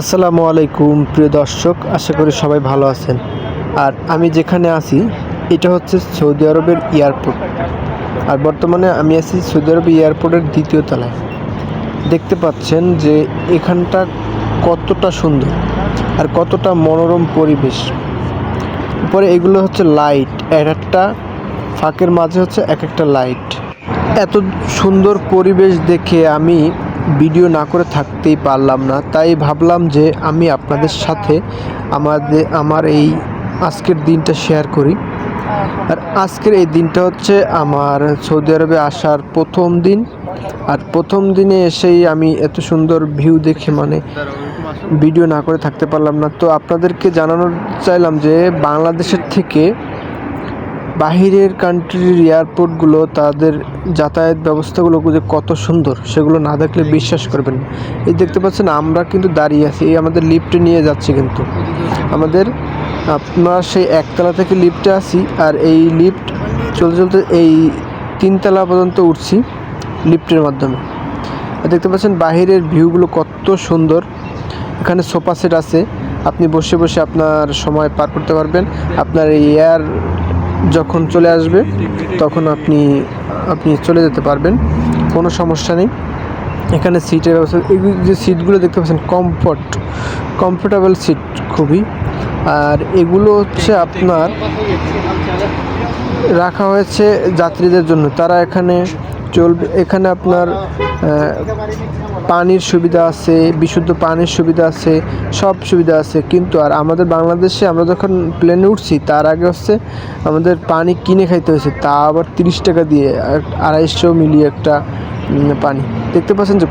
আসসালামু আলাইকুম, প্রিয় দর্শক, আশা করি সবাই ভালো আছেন। আর আমি যেখানে আছি, এটা হচ্ছে সৌদি আরবের এয়ারপোর্ট। আর বর্তমানে আমি আছি সৌদি আরব এয়ারপোর্টের দ্বিতীয় তলায়। দেখতে পাচ্ছেন যে এখানটা কতটা সুন্দর আর কতটা মনোরম পরিবেশ। উপরে এগুলো হচ্ছে লাইট, এক একটা ফাঁকের মাঝে হচ্ছে এক একটা লাইট। এত সুন্দর পরিবেশ দেখে আমি ভিডিও না করে থাকতেই পারলাম না। তাই ভাবলাম যে আমি আপনাদের সাথে আমাদের, আমার এই আজকের দিনটা শেয়ার করি। আর আজকের এই দিনটা হচ্ছে আমার সৌদি আরবে আসার প্রথম দিন। আর প্রথম দিনে এসেই আমি এত সুন্দর ভিউ দেখে মানে ভিডিও না করে থাকতে পারলাম না। তো আপনাদেরকে জানানোর চাইলাম যে বাংলাদেশের থেকে বাহিরের কান্ট্রির এয়ারপোর্টগুলো তাদের যাতায়াত ব্যবস্থাগুলো যে কত সুন্দর, সেগুলো না দেখলে বিশ্বাস করবেন এই দেখতে পাচ্ছেন, আমরা কিন্তু দাঁড়িয়ে আছি, এই আমাদের লিফটে নিয়ে যাচ্ছে কিন্তু। আমাদের, আমরা সেই একতলা থেকে লিফটে আসি আর এই লিফট চলতে চলতে এই তিনতলা পর্যন্ত উঠছি লিফটের মাধ্যমে। আর দেখতে পাচ্ছেন, বাহিরের ভিউগুলো কত সুন্দর। এখানে সোফা সেট আছে, আপনি বসে বসে আপনার সময় পার করতে পারবেন। আপনার এই এয়ার যখন চলে আসবে, তখন আপনি আপনি চলে যেতে পারবেন। কোনো সমস্যা নেই। এখানে সিটের ব্যবস্থা, এই যে সিটগুলো দেখতে পাচ্ছেন কমফর্ট কমফোর্টেবল সিট খুবই। আর এগুলো হচ্ছে আপনার, রাখা হয়েছে যাত্রীদের জন্য। তারা এখানে চলবে, এখানে আপনার পানির সুবিধা আছে, বিশুদ্ধ পানির সুবিধা আছে, সব সুবিধা আছে। কিন্তু আর আমাদের বাংলাদেশে আমরা যখন প্লেনে উঠছি, তার আগে হচ্ছে আমাদের পানি কিনে খাইতে হয়েছে। তা আবার তিরিশ টাকা দিয়ে, আড়াইশো মিলি একটা পানি। দেখতে পাচ্ছেন যে